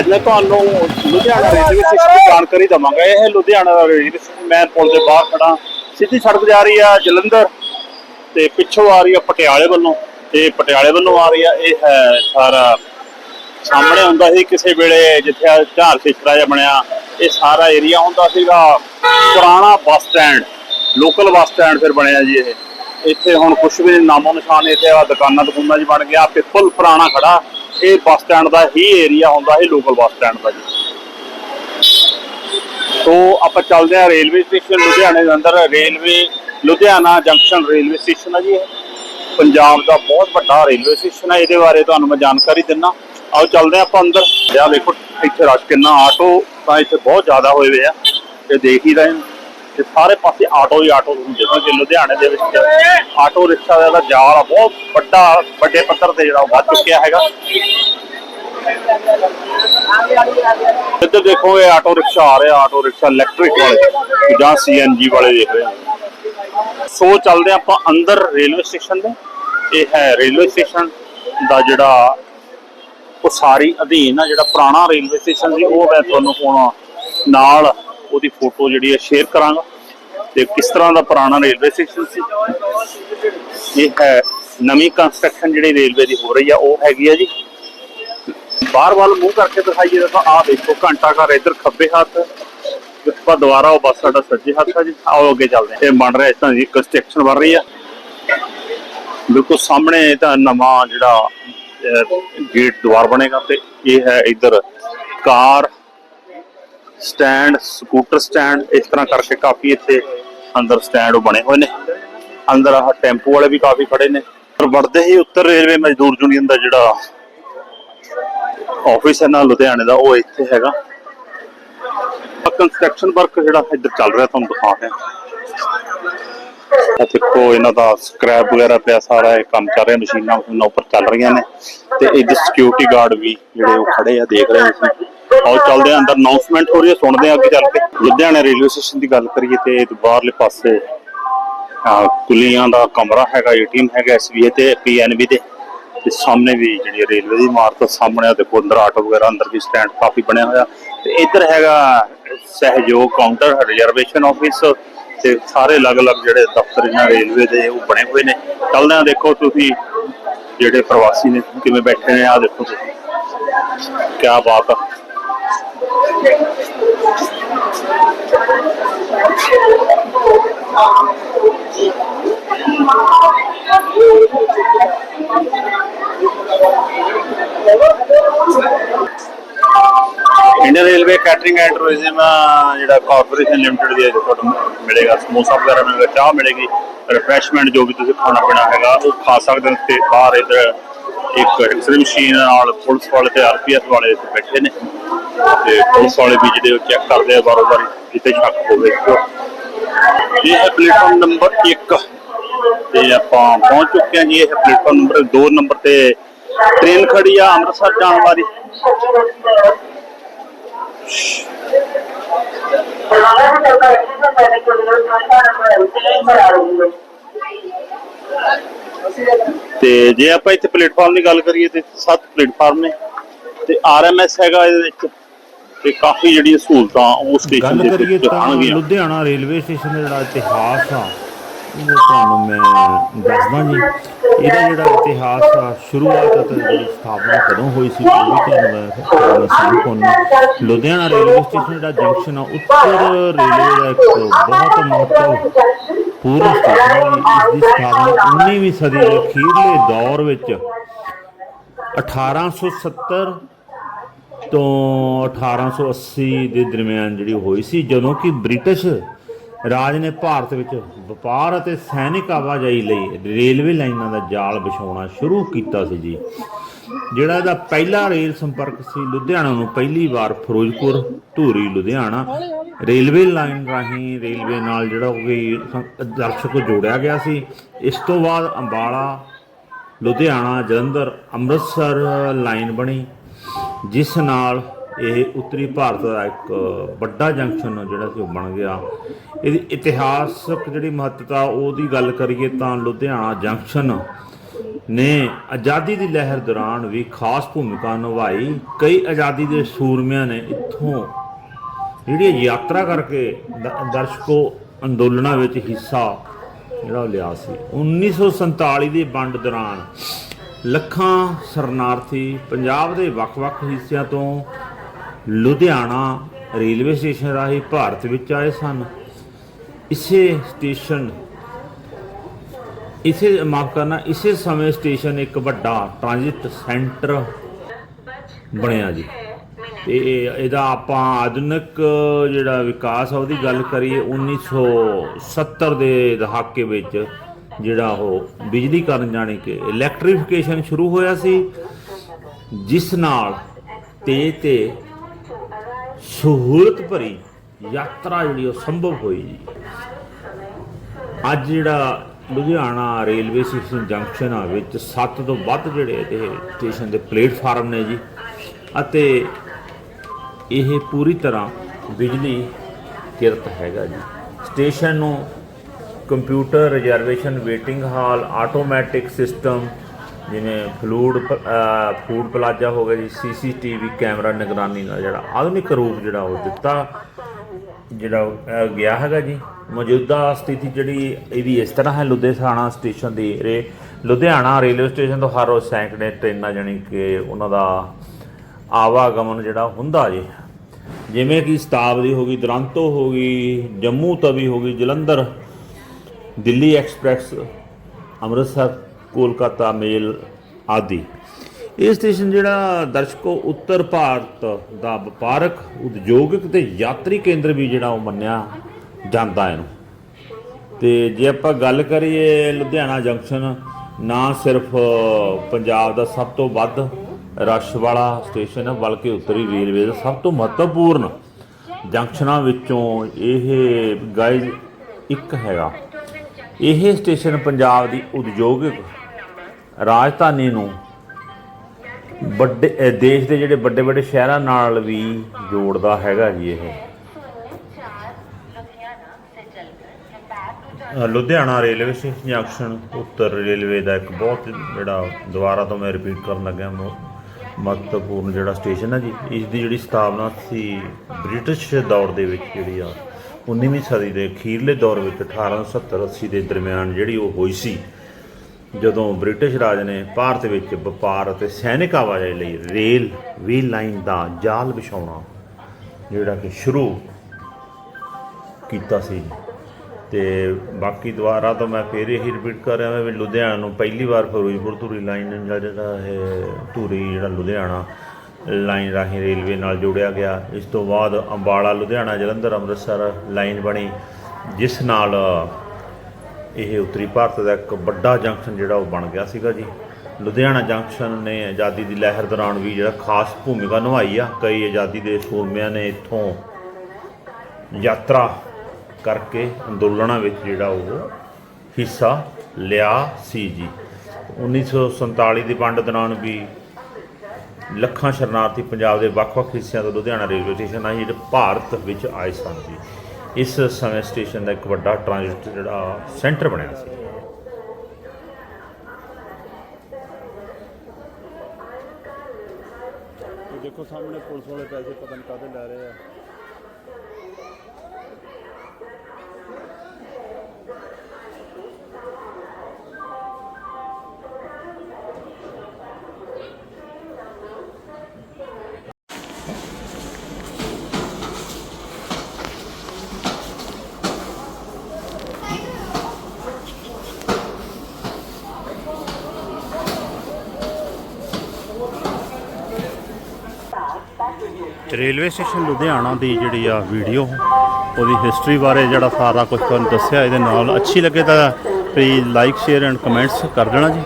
ਅੱਜ ਮੈਂ ਤੁਹਾਨੂੰ ਲੁਧਿਆਣਾ ਰੇਲਵੇ ਸਟੇਸ਼ਨ ਦੀ ਜਾਣਕਾਰੀ ਦਵਾਂਗਾ। ਇਹ ਲੁਧਿਆਣਾ ਦਾ ਰੇਲਵੇ ਮੈਂ ਪੁਲ ਦੇ ਬਾਹਰ ਖੜਾ। ਸਿੱਧੀ ਸੜਕ ਜਾ ਰਹੀ ਆ ਜਲੰਧਰ ਤੇ ਪਿੱਛੋਂ ਆ ਰਹੀ ਆ ਪਟਿਆਲੇ ਵੱਲੋਂ। ਤੇ ਪਟਿਆਲੇ ਵੱਲੋਂ ਆ ਰਹੀ ਆ, ਇਹ ਹੈ ਸਾਰਾ ਸਾਹਮਣੇ ਹੁੰਦਾ ਸੀ ਕਿਸੇ ਵੇਲੇ ਜਿੱਥੇ ਆਹ ਝਾਰ ਸਿੱਟਾ ਜਿਹਾ ਬਣਿਆ। ਇਹ ਸਾਰਾ ਏਰੀਆ ਹੁੰਦਾ ਸੀਗਾ ਪੁਰਾਣਾ bus stand. Local bus stand ਫਿਰ ਬਣਿਆ ਜੀ ਇਹ। ਇੱਥੇ ਹੁਣ ਕੁਝ ਵੀ ਨਾਮੋ ਨਿਸ਼ਾਨ ਇੱਥੇ ਆ ਦੁਕਾਨਾਂ ਦੁਕਾਨਾਂ ਜੀ ਬਣ ਗਿਆ। ਪਿੱਪਲ ਪੁਰਾਣਾ ਖੜਾ। ਇਹ ਬੱਸ ਸਟੈਂਡ ਦਾ ਹੀ ਏਰੀਆ ਹੁੰਦਾ, ਇਹ ਲੋਕਲ ਬੱਸ ਸਟੈਂਡ ਦਾ ਜੀ। ਤੋਂ ਆਪਾਂ ਚੱਲਦੇ ਹਾਂ ਰੇਲਵੇ ਸਟੇਸ਼ਨ ਲੁਧਿਆਣੇ ਦੇ ਅੰਦਰ। Railway Ludhiana junction railway station ਹੈ ਜੀ ਇਹ। ਪੰਜਾਬ ਦਾ ਬਹੁਤ ਵੱਡਾ ਰੇਲਵੇ ਸਟੇਸ਼ਨ ਹੈ ਇਹਦੇ ਬਾਰੇ ਤੁਹਾਨੂੰ ਮੈਂ ਜਾਣਕਾਰੀ ਦਿੰਨਾ। ਆਓ ਚੱਲਦੇ ਹਾਂ ਆਪਾਂ ਅੰਦਰ। ਆ ਦੇਖੋ, ਇੱਥੇ ਰਸ਼ ਕਿੰਨਾ, ਆਟੋ ਤਾਂ ਇੱਥੇ ਬਹੁਤ ਜ਼ਿਆਦਾ ਹੋਏ ਹੋਏ ਆ। ਤੇ ਦੇਖ ਹੀ ਰਹੇ ਹੋ। ਤੇ ਸਾਰੇ ਪਾਸੇ ਆਟੋ ਹੀ ਆਟੋ ਹੁੰਦੇ ਜਿਵੇਂ ਲੁਧਿਆਣੇ ਦੇ ਵਿੱਚ ਆਟੋ ਰਿਕਸ਼ਾ ਦਾ ਜਿਹੜਾ ਜਾਲ ਆ, ਬਹੁਤ ਵੱਡਾ, ਵੱਡੇ ਪੱਧਰ ਤੇ ਜਿਹੜਾ ਵੱਧ ਚੁੱਕਿਆ ਹੈਗਾ। ਇੱਧਰ ਦੇਖੋ, ਇਹ ਆਟੋ ਰਿਕਸ਼ਾ ਆ ਰਿਹਾ, ਆਟੋ ਰਿਕਸ਼ਾ ਇਲੈਕਟ੍ਰਿਕ ਵਾਲੇ, ਜਾਂ ਸੀਐਨਜੀ ਵਾਲੇ ਦੇਖ ਰਹੇ ਹਾਂ। ਸੋ ਚੱਲਦੇ ਆਪਾਂ ਅੰਦਰ ਰੇਲਵੇ ਸਟੇਸ਼ਨ ਦੇ ਇਹ ਹੈ ਰੇਲਵੇ ਸਟੇਸ਼ਨ ਦਾ ਜਿਹੜਾ ਉਸਾਰੀ ਅਧੀਨ ਆ, ਜਿਹੜਾ ਪੁਰਾਣਾ ਰੇਲਵੇ ਸਟੇਸ਼ਨ ਸੀ, ਉਹ ਮੈਂ ਤੁਹਾਨੂੰ ਹੁਣ ਨਾਲ ਉਹਦੀ ਫੋਟੋ ਜਿਹੜੀ ਹੈ ਸ਼ੇਅਰ ਕਰਾਂਗਾ। ਤੇ ਕਿਸ ਤਰ੍ਹਾਂ ਦਾ ਪੁਰਾਣਾ ਰੇਲਵੇ ਸਟੇਸ਼ਨ ਸੀ? ਇਹ ਹੈ ਨਵੀਂ ਕੰਸਟਰਕਸ਼ਨ ਜਿਹੜੀ ਰੇਲਵੇ ਦੀ ਹੋ ਰਹੀ ਆ, ਉਹ ਹੈਗੀ ਆ ਜੀ। ਬਾਹਰ ਵੱਲ ਮੂੰਹ ਕਰਕੇ ਦਿਖਾਈਏ ਤਾਂ ਆਹ ਦੇਖੋ, ਘੰਟਾ ਘਰ ਇੱਧਰ ਖੱਬੇ ਹੱਥ ਇਸ ਤੋਂ ਦੁਬਾਰਾ ਉਹ ਬੱਸ ਸਾਡਾ ਸੱਜੇ ਹੱਥ ਆ ਜੀ। ਆਓ ਅੱਗੇ ਚੱਲਦੇ ਹਾਂ। ਇਹ ਬਣ ਰਿਹਾ ਇਸ ਤਰ੍ਹਾਂ ਦੀ ਕੰਸਟਰਕਸ਼ਨ ਬਣ ਰਹੀ ਆ। ਬਿਲਕੁਲ ਸਾਹਮਣੇ ਤਾਂ ਨਵਾਂ ਜਿਹੜਾ ਗੇਟ ਦੁਆਰ ਬਣੇਗਾ ਤੇ ਇਹ ਹੈ ਇੱਧਰ ਕਾਰ ਸਟੈਂਡ, ਸਕੂਟਰ ਸਟੈਂਡ, ਇਸ ਤਰ੍ਹਾਂ ਕਰਕੇ ਕਾਫੀ ਇੱਥੇ ਅੰਦਰ ਸਟੈਂਡ ਉਹ ਬਣੇ ਹੋਏ ਨੇ। ਅੰਦਰ ਆਹ ਟੈਂਪੂ ਵਾਲੇ ਵੀ ਕਾਫੀ ਖੜੇ ਨੇ। ਪਰ ਵੜਦੇ ਹੀ ਉੱਤਰ ਰੇਲਵੇ ਮਜ਼ਦੂਰ ਯੂਨੀਅਨ ਦਾ ਜਿਹੜਾ ਆਫਿਸ ਹੈ ਨਾ, ਲੁਧਿਆਣੇ ਦਾ, ਉਹ ਇੱਥੇ ਹੈਗਾ। ਕੰਸਟਰਕਸ਼ਨ ਵਰਕ ਜਿਹੜਾ ਇੱਧਰ ਚੱਲ ਰਿਹਾ, ਤੁਹਾਨੂੰ ਦਿਖਾ ਰਿਹਾ। ਆ ਦੇਖੋ, ਇਹਨਾਂ ਦਾ ਸਕ੍ਰੈਪ ਵਗੈਰਾ ਪਿਆ, ਸਾਰਾ ਇਹ ਕੰਮ ਕਰ ਰਿਹਾ ਮਸ਼ੀਨਾਂ ਮਸ਼ੀਨਾਂ ਉੱਪਰ ਚੱਲ ਰਹੀਆਂ ਨੇ। ਤੇ ਇੱਧਰ ਸਿਕਿਉਰਿਟੀ ਗਾਰਡ ਵੀ ਜਿਹੜੇ ਉਹ ਖੜੇ ਆ, ਦੇਖ ਰਹੇ ਸੀ ਆਓ, ਚੱਲਦੇ ਆ ਅੰਦਰ ਅਨਾਉਂਸਮੈਂਟ ਹੋ ਰਹੀ ਹੈ, ਸੁਣਦੇ ਆ ਅੱਗੇ ਚੱਲ ਕੇ। ਲੁਧਿਆਣਾ ਰੇਲਵੇ ਸਟੇਸ਼ਨ ਦੀ ਗੱਲ ਕਰੀਏ ਤੇ ਬਾਹਰਲੇ ਪਾਸੇ ਕੁਲੀਆਂ ਦਾ ਕਮਰਾ ਹੈਗਾ, ਏਟੀਐਮ ਹੈਗਾ ਐਸਬੀਆਈ ਤੇ ਪੀਐਨਬੀ ਦੇ ਤੇ। ਸਾਹਮਣੇ ਵੀ ਜਿਹੜੀ ਰੇਲਵੇ ਦੀ ਇਮਾਰਤ ਸਾਹਮਣੇ ਆ, ਦੇਖੋ, ਅੰਦਰ ਆਟੋ ਵਗੈਰਾ, ਅੰਦਰ ਵੀ ਸਟੈਂਡ ਕਾਫੀ ਬਣਿਆ ਹੋਇਆ। ਤੇ ਇੱਧਰ ਹੈਗਾ ਸਹਿਯੋਗ ਕਾਊਂਟਰ, ਰਿਜ਼ਰਵੇਸ਼ਨ ਆਫਿਸ, ਤੇ ਸਾਰੇ ਅਲੱਗ-ਅਲੱਗ ਜਿਹੜੇ ਦਫ਼ਤਰ ਇਹਨਾਂ ਰੇਲਵੇ ਦੇ ਉਹ ਬਣੇ ਹੋਏ ਨੇ। ਚੱਲਦੇ ਆ ਦੇਖੋ ਤੁਸੀਂ ਜਿਹੜੇ ਪ੍ਰਵਾਸੀ ਨੇ, ਕਿਵੇਂ ਬੈਠੇ ਨੇ ਆ ਦੇਖੋ ਤੁਸੀਂ। ਕੀ ਬਾਤ ਆ। Indian railway catering and tourism ਜਿਹੜਾ ਕਾਰਪੋਰੇਸ਼ਨ ਲਿਮਟਿਡ ਦੀ ਤੁਹਾਨੂੰ ਮਿਲੇਗਾ, ਸਮੋਸਾ ਵਗੈਰਾ ਮਿਲੇਗਾ, ਚਾਹ ਮਿਲੇਗੀ ਰਿਫਰੈਸ਼ਮੈਂਟ ਜੋ ਵੀ ਤੁਸੀਂ ਖਾਣਾ ਪੀਣਾ ਹੈਗਾ, ਉਹ ਖਾ ਸਕਦੇ ਹੋ ਤੇ ਬਾਹਰ ਇਧਰ ਇੱਕ ਐਕਸਰੇ ਮਸ਼ੀਨ ਨਾਲ ਪੁਲਿਸ ਵਾਲੇ ਤੇ ਆਰਪੀਐਫ ਵਾਲੇ ਬੈਠੇ ਨੇ। ਤੇ ਪੁਲਿਸ ਵਾਲੇ ਵੀ ਜਿਹੜੇ ਉਹ ਚੈੱਕ ਕਰਦੇ ਆ, ਬਾਰੋ ਬਾਰੀ ਕਿਤੇ ਸ਼ੱਕ ਹੋਵੇ ਇਹ ਹੈ ਪਲੇਟਫਾਰਮ ਨੰਬਰ 1 ਤੇ ਆਪਾਂ ਪਹੁੰਚ ਚੁੱਕੇ ਹਾਂ ਜੀ, ਇਹ ਪਲੇਟਫਾਰਮ ਨੰਬਰ 2 ਨੰਬਰ ਤੇ ਟ੍ਰੇਨ ਖੜੀ ਆ ਅੰਮ੍ਰਿਤਸਰ ਜਾਣ ਵਾਲੀ। ਤੇ ਜੇ ਆਪਾਂ ਇੱਥੇ ਪਲੇਟਫਾਰਮ ਦੀ ਗੱਲ ਕਰੀਏ ਤੇ ਸੱਤ ਪਲੇਟਫਾਰਮ ਨੇ। ਤੇ ਆਰਐਮਐਸ ਹੈਗਾ ਇਹਦੇ ਵਿੱਚ। ਤੇ ਕਾਫੀ ਜਿਹੜੀਆਂ ਸਹੂਲਤਾਂ ਉਹ ਸਟੇਸ਼ਨ ਦੇ ਵਿੱਚ ਤਾਂ ਆਉਣਗੀਆਂ ਲੁਧਿਆਣਾ ਰੇਲਵੇ ਸਟੇਸ਼ਨ ਦਾ ਜਿਹੜਾ ਇਤਿਹਾਸ ਆ ਉਹ ਤੁਹਾਨੂੰ ਮੈਂ ਦੱਸਦਾ ਜੀ। ਇਹਦਾ ਜਿਹੜਾ ਇਤਿਹਾਸ ਆ ਸ਼ੁਰੂਆਤ ਅਤੇ ਜਿਹੜੀ ਸਥਾਪਨਾ ਕਦੋਂ ਹੋਈ ਸੀ ਉਹ ਵੀ ਤੁਹਾਨੂੰ ਤੁਹਾਨੂੰ ਲੁਧਿਆਣਾ ਰੇਲਵੇ ਸਟੇਸ਼ਨ ਜਿਹੜਾ ਜੰਕਸ਼ਨ ਆ ਉੱਤਰ ਰੇਲਵੇ ਦਾ ਇੱਕ ਬਹੁਤ ਮਹੱਤਵਪੂਰਨ ਸਟੇਸ਼ਨ ਹੈ ਇਸ ਦੀ ਸਥਾਪਨਾ 19ਵੀਂ ਸਦੀ ਦੇ ਅਖੀਰਲੇ ਦੌਰ ਵਿੱਚ 1870 ਤੋਂ 1880 ਦੇ ਦਰਮਿਆਨ ਜਿਹੜੀ ਹੋਈ ਸੀ, ਜਦੋਂ ਕਿ ਬ੍ਰਿਟਿਸ਼ ਰਾਜ ਨੇ ਭਾਰਤ ਵਿੱਚ ਵਪਾਰ ਅਤੇ ਸੈਨਿਕ ਆਵਾਜਾਈ ਲਈ ਰੇਲਵੇ ਲਾਈਨਾਂ ਦਾ ਜਾਲ ਵਿਛਾਉਣਾ ਸ਼ੁਰੂ ਕੀਤਾ ਸੀ ਜੀ। ਜਿਹੜਾ ਇਹਦਾ ਪਹਿਲਾ ਰੇਲ ਸੰਪਰਕ ਸੀ, ਲੁਧਿਆਣਾ ਨੂੰ ਪਹਿਲੀ ਵਾਰ ਫਿਰੋਜ਼ਪੁਰ, ਧੂਰੀ, ਲੁਧਿਆਣਾ ਰੇਲਵੇ ਲਾਈਨ ਰਾਹੀਂ ਰੇਲਵੇ ਨਾਲ ਜਿਹੜਾ ਉਹ ਵੀ ਸੰ- ਜੋੜਿਆ ਗਿਆ ਸੀ। ਇਸ ਤੋਂ ਬਾਅਦ ਅੰਬਾਲਾ, ਲੁਧਿਆਣਾ, ਜਲੰਧਰ, ਅੰਮ੍ਰਿਤਸਰ ਲਾਈਨ ਬਣੀ। ਜਿਸ ਨਾਲ ਇਹ ਉੱਤਰੀ ਭਾਰਤ ਦਾ ਇੱਕ ਵੱਡਾ ਜੰਕਸ਼ਨ ਜਿਹੜਾ ਸੀ ਉਹ ਬਣ ਗਿਆ। ਇਹਦੀ ਇਤਿਹਾਸਕ ਜਿਹੜੀ ਮਹੱਤਤਾ ਉਹਦੀ ਗੱਲ ਕਰੀਏ ਤਾਂ ਲੁਧਿਆਣਾ ਜੰਕਸ਼ਨ ਨੇ ਆਜ਼ਾਦੀ ਦੀ ਲਹਿਰ ਦੌਰਾਨ ਵੀ ਖਾਸ ਭੂਮਿਕਾ ਨਿਭਾਈ। ਕਈ ਆਜ਼ਾਦੀ ਦੇ ਸੂਰਮਿਆਂ ਨੇ ਇੱਥੋਂ ਜਿਹੜੀ ਯਾਤਰਾ ਕਰਕੇ ਦਰਸ਼ਕੋ ਅੰਦੋਲਨਾਂ ਵਿੱਚ ਹਿੱਸਾ ਜਿਹੜਾ ਉਹ ਲਿਆ ਸੀ। 1947 ਦੀ ਵੰਡ ਦੌਰਾਨ ਲੱਖਾਂ ਸ਼ਰਨਾਰਥੀ ਪੰਜਾਬ ਦੇ ਵੱਖ-ਵੱਖ ਹਿੱਸਿਆਂ ਤੋਂ ਲੁਧਿਆਣਾ ਰੇਲਵੇ ਸਟੇਸ਼ਨ ਰਾਹੀਂ ਭਾਰਤ ਵਿੱਚ ਆਏ ਸਨ। ਇਸੇ ਸਟੇਸ਼ਨ, ਇਸੇ, ਮਾਫ ਕਰਨਾ, ਇਸੇ ਸਮੇਂ ਸਟੇਸ਼ਨ ਇੱਕ ਵੱਡਾ ਟ੍ਰਾਂਜ਼ਿਟ ਸੈਂਟਰ ਬਣਿਆ ਜੀ। ਤੇ ਇਹਦਾ ਆਪਾਂ ਆਧੁਨਿਕ ਜਿਹੜਾ ਵਿਕਾਸ ਆ, ਉਹਦੀ ਗੱਲ ਕਰੀਏ 1970 ਦੇ ਦਹਾਕੇ ਵਿੱਚ ਜਿਹੜਾ ਉਹ ਬਿਜਲੀ ਕਰਨ ਜਾਣੀ ਕਿ ਇਲੈਕਟ੍ਰੀਫਿਕੇਸ਼ਨ ਸ਼ੁਰੂ ਹੋਇਆ ਸੀ, ਜਿਸ ਨਾਲ ਤੇਜ਼ ਤੇ ਸਹੂਲਤ ਭਰੀ ਯਾਤਰਾ ਜਿਹੜੀ ਉਹ ਸੰਭਵ ਹੋਈ। ਜੀ ਅੱਜ ਜਿਹੜਾ ਲੁਧਿਆਣਾ ਰੇਲਵੇ ਸਟੇਸ਼ਨ ਜੰਕਸ਼ਨ ਆ ਵਿੱਚ 7 ਤੋਂ ਵੱਧ ਜਿਹੜੇ ਇਹ ਸਟੇਸ਼ਨ ਦੇ ਪਲੇਟਫਾਰਮ ਨੇ ਜੀ, ਅਤੇ ਇਹ ਪੂਰੀ ਤਰ੍ਹਾਂ ਬਿਜਲੀ ਕਿਰਤ ਹੈਗਾ ਜੀ। ਸਟੇਸ਼ਨ ਨੂੰ computer reservation waiting hall automatic system ਜਿਵੇਂ ਫਲੂਡ ਫੂਡ ਪਲਾਜ਼ਾ ਹੋ ਗਿਆ ਜੀ, ਸੀਸੀਟੀਵੀ ਕੈਮਰਾ ਨਿਗਰਾਨੀ ਨਾਲ, ਜਿਹੜਾ ਆਧੁਨਿਕ ਰੂਪ ਜਿਹੜਾ ਉਹ ਦਿੱਤਾ, ਜਿਹੜਾ ਗਿਆ ਹੈਗਾ ਜੀ। ਮੌਜੂਦਾ ਸਥਿਤੀ ਜਿਹੜੀ ਇਹਦੀ ਇਸ ਤਰ੍ਹਾਂ ਹੈ, ਲੁਧਿਆਣਾ ਸਟੇਸ਼ਨ ਦੀ ਰੇ, ਲੁਧਿਆਣਾ ਰੇਲਵੇ ਸਟੇਸ਼ਨ ਤੋਂ ਹਰ ਰੋਜ਼ ਸੈਂਕੜੇ ਟ੍ਰੇਨਾਂ ਜਾਣੀ ਕਿ ਉਹਨਾਂ ਦਾ ਆਵਾਗਮਨ ਜਿਹੜਾ ਹੁੰਦਾ ਜੀ। ਜਿਵੇਂ ਕਿ ਸ਼ਤਾਬਦੀ ਹੋ ਗਈ, ਦੁਰੰਤੋ ਹੋ ਗਈ, ਜੰਮੂ ਤਵੀ ਹੋ ਗਈ, ਜਲੰਧਰ ਦਿੱਲੀ ਐਕਸਪ੍ਰੈਸ, ਅੰਮ੍ਰਿਤਸਰ, ਕੋਲਕਾਤਾ, ਮੇਲ ਆਦਿ। ਇਹ ਸਟੇਸ਼ਨ ਜਿਹੜਾ ਦਰਸ਼ਕੋ ਉੱਤਰ ਭਾਰਤ ਦਾ ਵਪਾਰਕ, ਉਦਯੋਗਿਕ ਤੇ ਯਾਤਰੀ ਕੇਂਦਰ ਵੀ ਜਿਹੜਾ ਉਹ ਮੰਨਿਆ ਜਾਂਦਾ ਇਹਨੂੰ। ਤੇ ਜੇ ਆਪਾਂ ਗੱਲ ਕਰੀਏ ਲੁਧਿਆਣਾ ਜੰਕਸ਼ਨ, ਨਾ ਸਿਰਫ ਪੰਜਾਬ ਦਾ ਸਭ ਤੋਂ ਵੱਧ ਰਸ਼ ਵਾਲਾ ਸਟੇਸ਼ਨ ਹੈ, ਬਲਕਿ ਉੱਤਰੀ ਰੇਲਵੇ ਦਾ ਸਭ ਤੋਂ ਮਹੱਤਵਪੂਰਨ ਜੰਕਸ਼ਨਾਂ ਵਿੱਚੋਂ ਇਹ ਗਾਇਜ਼ ਇੱਕ ਹੈਗਾ। ਇਹ ਸਟੇਸ਼ਨ ਪੰਜਾਬ ਦੀ ਉਦਯੋਗਿਕ ਰਾਜਧਾਨੀ ਨੂੰ ਵੱਡੇ ਦੇਸ਼ ਦੇ ਜਿਹੜੇ ਵੱਡੇ ਵੱਡੇ ਸ਼ਹਿਰਾਂ ਨਾਲ ਵੀ ਜੋੜਦਾ ਹੈਗਾ ਜੀ ਇਹ। ਲੁਧਿਆਣਾ ਰੇਲਵੇ ਸਟੇਸ਼ਨ ਜੰਕਸ਼ਨ, ਉੱਤਰ ਰੇਲਵੇ ਦਾ ਇੱਕ ਬਹੁਤ ਜਿਹੜਾ ਦੁਬਾਰਾ ਤੋਂ ਮੈਂ ਰਿਪੀਟ ਕਰਨ ਲੱਗਿਆ, ਮ- ਮਹੱਤਵਪੂਰਨ ਜਿਹੜਾ ਸਟੇਸ਼ਨ ਹੈ ਜੀ, ਇਸ ਦੀ ਜਿਹੜੀ ਸਥਾਪਨਾ ਸੀ ਬ੍ਰਿਟਿਸ਼ ਦੌਰ ਦੇ ਵਿੱਚ ਜਿਹੜੀ ਆ 19ਵੀਂ ਸਦੀ ਦੇ ਅਖੀਰਲੇ ਦੌਰ ਵਿੱਚ 1870 80 ਦੇ ਦਰਮਿਆਨ ਜਿਹੜੀ ਉਹ ਹੋਈ ਸੀ, ਜਦੋਂ ਬ੍ਰਿਟਿਸ਼ ਰਾਜ ਨੇ ਭਾਰਤ ਵਿੱਚ ਵਪਾਰ ਅਤੇ ਸੈਨਿਕ ਆਵਾਜਾਈ ਲਈ ਰੇਲ ਵੀ ਲਾਈਨ ਦਾ ਜਾਲ ਵਿਛਾਉਣਾ ਜਿਹੜਾ ਕਿ ਸ਼ੁਰੂ ਕੀਤਾ ਸੀ। ਤੇ ਬਾਕੀ ਦੁਬਾਰਾ ਤਾਂ ਮੈਂ ਫੇਰ ਇਹੀ ਰਿਪੀਟ ਕਰ ਰਿਹਾ ਮੈਂ ਵੀ ਲੁਧਿਆਣਾ ਨੂੰ ਪਹਿਲੀ ਵਾਰ ਫਿਰੋਜ਼ਪੁਰ ਧੂਰੀ ਲਾਈਨ ਨਾਲ ਜਿਹੜਾ ਇਹ ਧੂਰੀ ਜਿਹੜਾ ਲੁਧਿਆਣਾ ਲਾਈਨ ਰਾਹੀਂ ਰੇਲਵੇ ਨਾਲ ਜੋੜਿਆ ਗਿਆ। ਇਸ ਤੋਂ ਬਾਅਦ ਅੰਬਾਲਾ, ਲੁਧਿਆਣਾ, ਜਲੰਧਰ, ਅੰਮ੍ਰਿਤਸਰ ਲਾਈਨ ਬਣੀ, ਜਿਸ ਨਾਲ ਇਹ ਉੱਤਰੀ ਭਾਰਤ ਦਾ ਇੱਕ ਵੱਡਾ ਜੰਕਸ਼ਨ ਜਿਹੜਾ ਉਹ ਬਣ ਗਿਆ ਸੀਗਾ ਜੀ। ਲੁਧਿਆਣਾ ਜੰਕਸ਼ਨ ਨੇ ਆਜ਼ਾਦੀ ਦੀ ਲਹਿਰ ਦੌਰਾਨ ਵੀ ਜਿਹੜਾ ਖਾਸ ਭੂਮਿਕਾ ਨਿਭਾਈ ਆ। ਕਈ ਆਜ਼ਾਦੀ ਦੇ ਸੂਰਮਿਆਂ ਨੇ ਇੱਥੋਂ ਯਾਤਰਾ ਕਰਕੇ ਅੰਦੋਲਨਾਂ ਵਿੱਚ ਜਿਹੜਾ ਉਹ ਹਿੱਸਾ ਲਿਆ ਸੀ ਜੀ। 1947 ਦੀ ਵੰਡ ਦੌਰਾਨ ਵੀ ਲੱਖਾਂ ਸ਼ਰਨਾਰਥੀ ਪੰਜਾਬ ਦੇ ਵੱਖ-ਵੱਖ ਹਿੱਸਿਆਂ ਤੋਂ ਲੁਧਿਆਣਾ ਰੇਲਵੇ ਸਟੇਸ਼ਨ ਆਏ, ਜਿਹੜੇ ਭਾਰਤ ਵਿੱਚ ਆਏ ਸਨ ਜੀ। ਇਸ ਸਮੇਂ ਸਟੇਸ਼ਨ ਦਾ ਇੱਕ ਵੱਡਾ ਟ੍ਰਾਂਜ਼ਿਟ ਜਿਹੜਾ, ਸੈਂਟਰ ਬਣਿਆ ਸੀ। ਦੇਖੋ, ਸਾਹਮਣੇ ਪੁਲਿਸ ਵਾਲੇ ਪੈਸੇ ਪਤਾ ਨਹੀਂ ਕਾਹਦੇ ਲੈ ਰਹੇ ਆ। ਰੇਲਵੇ ਸਟੇਸ਼ਨ ਲੁਧਿਆਣਾ ਦੀ ਜਿਹੜੀ ਆ ਵੀਡੀਓ, ਉਹਦੀ ਹਿਸਟਰੀ ਬਾਰੇ ਜਿਹੜਾ ਸਾਰਾ ਕੁਝ ਤੁਹਾਨੂੰ ਦੱਸਿਆ, ਇਹਦੇ ਨਾਲ ਅੱਛੀ ਲੱਗੇ ਤਾਂ please like share and comments ਕਰ ਦੇਣਾ ਜੀ।